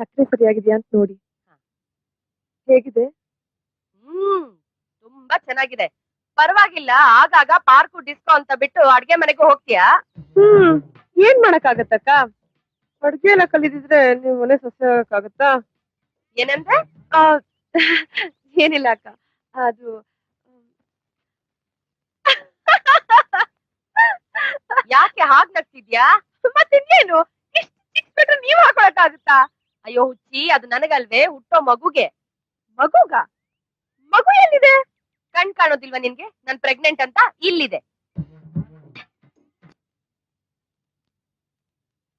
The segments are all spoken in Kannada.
ಮದುವೆ ಸರಿಯಾಗಿದ್ಯಾ ಅಂತ ನೋಡಿ. ಹೇಗಿದೆ? ಹ್ಮ್ ತುಂಬಾ ಚೆನ್ನಾಗಿದೆ. ಪರವಾಗಿಲ್ಲ ಆಗಾಗ ಪಾರ್ಕು ಡಿಸ್ಕೋ ಅಂತ ಬಿಟ್ಟು ಅಡ್ಗೆ ಮನೆಗೂ ಹೋಗ್ತೀಯಾ? ಹ್ಮ್ ಏನ್ ಮಾಡಕ್ಕಾಗತ್ತಕ್ಕ? ಅಡ್ಗೆ ಎಲ್ಲ ಕಲಿದಿದ್ರೆ ನೀವ್ ಮನೆ ಸೊಸೆ ಆಗಕ್ಕಾಗತ್ತಾ ಏನಂದ್ರೆ? ಆ, ಏನಿಲ್ಲ ಅಕ್ಕ ಅದು ಯಾಕೆ ಹಾಗ್ ನಗ್ತಿದ್ಯಾ ಮತ್ತಿನ್ನೇನು ಇಷ್ಟು ಚಿಕ್ಕ ನೀವ್ ಹಾಕೊಳಕ್ಕಾಗುತ್ತಾ? ಅಯ್ಯೋ ಹುಚ್ಚಿ ಅದು ನನಗಲ್ವೇ? ಹುಟ್ಟೋ ಮಗುಗೆ. ಮಗುಗ? ಮಗು ಎಲ್ಲಿದೆ? ಕಣ್ ಕಾಣೋದಿಲ್ವಾ ನಿನ್ಗೆ? ನನ್ ಪ್ರೆಗ್ನೆಂಟ್ ಅಂತ ಇಲ್ಲಿದೆ.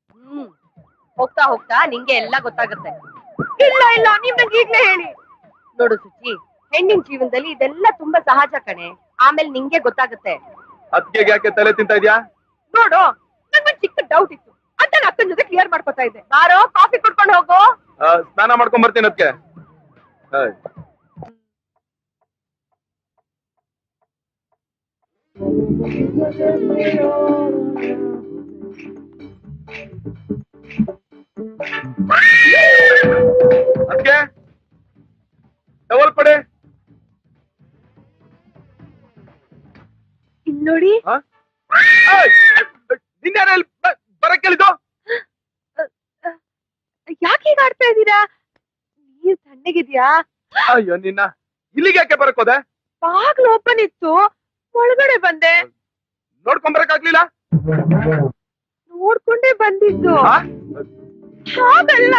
ಹ್ಮ್. ಹೋಗ್ತಾ ಹೋಗ್ತಾ ನಿಂಗೆ ಎಲ್ಲ ಗೊತ್ತಾಗುತ್ತೆ. ಇಲ್ಲ ಇಲ್ಲ ನೀವ್ ನಂಗೆ ಈಗ್ಲೇ ಹೇಳಿ. ನೋಡು ಸುಚಿ ಹೆಣ್ಣಿನ ಜೀವನದಲ್ಲಿ ಇದೆಲ್ಲ ತುಂಬಾ ಸಹಜ ಕಣೆ. ಆಮೇಲೆ ನಿಂಗೆ ಗೊತ್ತಾಗುತ್ತೆ. ಅದಕ್ಕೆ ಯಾಕೆ ತಲೆ ತಿಂತ ಇದ್ಯಾ? ನೋಡು ನಂಗೊಂದ್ ಚಿಕ್ಕ ಡೌಟ್ ಇತ್ತು. ಅಂತ ನಾನು ಅಕ್ಕನ ಜೊತೆ ಕ್ಲಿಯರ್ ಮಾಡ್ಕೊತಾ ಇದ್ದೆ. ಬಾರೋ ಕಾಫಿ ಕುಡ್ಕೊಂಡು ಹೋಗು. ಆ, ಸ್ನಾನ ಮಾಡ್ಕೊಂಡ್ ಬರ್ತೀನಿ ಅದಕ್ಕೆ ಅದಕ್ಕೆ ಟವಲ್ ಪಡೆ. ಇಲ್ಲಿ ನೋಡಿ. ನಿನ್ನೆ ಬರಕ್ ಕೇಳಿದ್ದು ಹೀಗ್ ಇದ್ದೀರಾ? ನೀರ್ ತಣ್ಣಗಿದ್ಯಾ? ಅಯ್ಯೋ ನಿನ್ನ ಇಲ್ಲಿಗೆ ಯಾಕೆ ಬರಕೋದೆ? ಬಾಗ್ಲು ಓಪನ್ ಇತ್ತು ಒಳಗಡೆ ಬಂದೆ. ನೋಡ್ಕೊಂಡ್ ಬರಕ್ ಆಗ್ಲಿಲ್ಲ ನೋಡ್ಕೊಂಡೇ ಬಂದಿದ್ದು? ಹಾಗಲ್ಲ.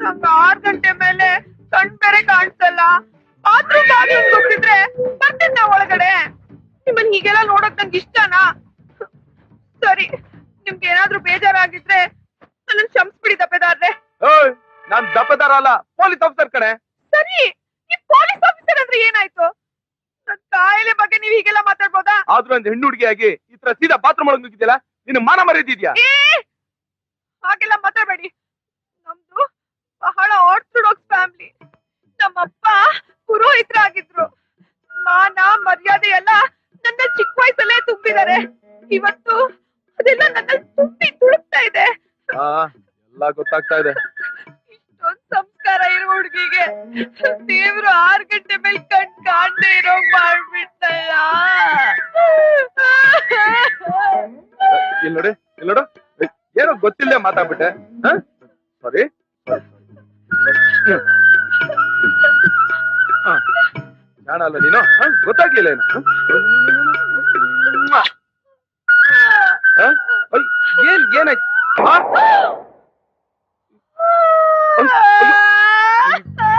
ನಂಗೆ ಆರ್ ಗಂಟೆ ಮೇಲೆ ಕಣ್ ಬೇರೆ ಕಾಣಿಸಲ್ಲ. ಬಾತ್ರೂಮ್ ಬಾಗಿಲು ಗೊತ್ತಿದ್ರೆ ಬರ್ತೀನಿ ನಾ ಒಳಗಡೆ. ನಿಮ್ಮನ್ ಹೀಗೆಲ್ಲ ನೋಡಕ್ ನಂಗೆ ಇಷ್ಟನಾ? ಸರಿ ನಿಮ್ಗೆ ಏನಾದ್ರೂ ಬೇಜಾರಾಗಿದ್ರೆ ನನ್ನ ಕ್ಷಮಿಸ್ಬಿಡಿ ತಪ್ಪೆದಾದ್ರೆ ನಾನ್ ದಪ್ಪದಾರ ಅಲ್ಲ ಪೊಲೀಸ್ ಆಫೀಸರ್ ಕಡೆ ಸರಿ ಈ ಪೊಲೀಸ್ ಆಫೀಸರ್ ಅಂದ್ರೆ ಏನಾಯ್ತು? ನನ್ ಕಾಯಿಲೆ ಬಗ್ಗೆ ನೀವ್ ಹೀಗೆಲ್ಲ ಮಾತಾಡ್ಬೋದಾ? ಆದ್ರೂ ಒಂದು ಹೆಣ್ಣು ಹುಡುಗಿಯಾಗಿ ಈ ತರ ಸೀದಾ ಬಾತ್ರೂಮ್ ಒಳಗೆ ನುಗ್ಗಿದ್ಯಲ್ಲ ನಿನ್ನ ಮಾನ ಮರೆದಿದ್ಯಾ ಏ ಹಾಗೆಲ್ಲ ಮಾತಾಡ್ಬೇಡಿ. ನಮ್ದು ಬಹಳ ಆರ್ಥೋಡಾಕ್ಸ್ ಫ್ಯಾಮಿಲಿ ನಮ್ಮಪ್ಪ ಪುರೋಹಿತರಾಗಿದ್ರು. ಮಾನ ಮರ್ಯಾದೆ ಎಲ್ಲ ನನ್ನ ಚಿಕ್ಕ ವಯಸ್ಸಲ್ಲೇ ತುಂಬಿದ್ದಾರೆ ಇವತ್ತು ಅದೆಲ್ಲ ನನ್ನ ತುಂಬಿ ತುಳುಕ್ತಾ ಇದೆ. ಆ ಎಲ್ಲ ಗೊತ್ತಾಗ್ತಾ ಇದೆ. ಸಂಸ್ಕಾರ ಇರೋ ಹುಡುಗಿಗೆ ದೇವ್ರು ಆರ್ ಗಂಟೆ ಮೇಲೆ ಕಣ್ ಕಾಣ್ದೆ ಇರೋ ಮಾಡ್ಬಿಟ್ಟಲ್ಲ. ಇಲ್ ನೋಡಿ, ಇಲ್ ನೋಡು. ಏನೋ ಗೊತ್ತಿಲ್ಲದೆ ಮಾತಾಡ್ಬಿಟ್ಟೆ. ಸಾರಿ ಅಲ್ಲ ನೀನು? ಗೊತ್ತಾಗ್ಲಿಲ್ಲ ಏನು? ಏನ್, ಏನಾಯ್ತು ಆ?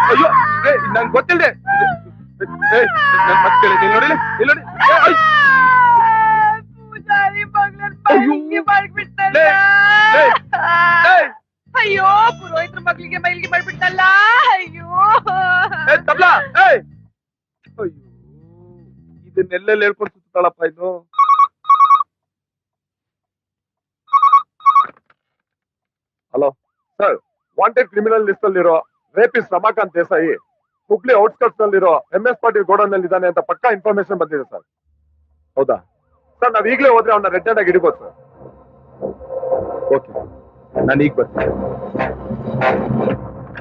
ಅಯ್ಯೋ ಏ, ನಂಗ್ ಗೊತ್ತಿಲ್ದೆ ಏ, ನನ್ ಮತ್ತೆ ಕೇಳಿ ಇಲ್ಲಿ ನೋಡಿ ಇಲ್ಲಿ ನೋಡಿ ಏ, ಅಯ್, ಪೂಜಾರಿ ಗೊತ್ತಿಲ್ಲದೆ ಅಯ್ಯೋ. ಪುರೋಹಿತ್ರ ಮಗಳಿಗೆ ಮೈಲಿಗೆ ಮಾಡ್ಬಿಟ್ಟಲ್ಲ ಅಯ್ಯೋ. ತಬ್ಲಾ ಅಯ್ಯೋ ಇದನ್ನೆಲ್ಲೆಲ್ಲ ಹೇಳ್ಕೊಂಡು ಸುತ್ತಾಳಪ್ಪ ಇದು hello sir wanted criminal list ಅಲ್ಲಿರೋ ರೇಪಿಸ್ ರಮಾಕಾಂತ್ ದೇಸಾಯಿ. ಹುಬ್ಳಿ ಔಟ್ಸ್ಕರ್ಟ್ಸ್ ನಲ್ಲಿರೋ ಎಂ ಎಸ್ ಪಾಟೀಲ್ ಗೋಡನ್ನಲ್ಲಿ ಇದ್ದಾನೆ ಅಂತ ಪಕ್ಕಾ ಇನ್ಫಾರ್ಮೇಶನ್ ಬಂದಿದೆ ಸರ್. ಹೌದಾ? ಸರ್, ನಾವ್ ಈಗಲೇ ಹೋದ್ರೆ ಅವ್ನ ರೆಡ್ ಆಗಿ ಹಿಡಿಬೋದು ಸರ್. ಓಕೆ. ನಾನು ಈಗ ಬರ್ತೀನಿ.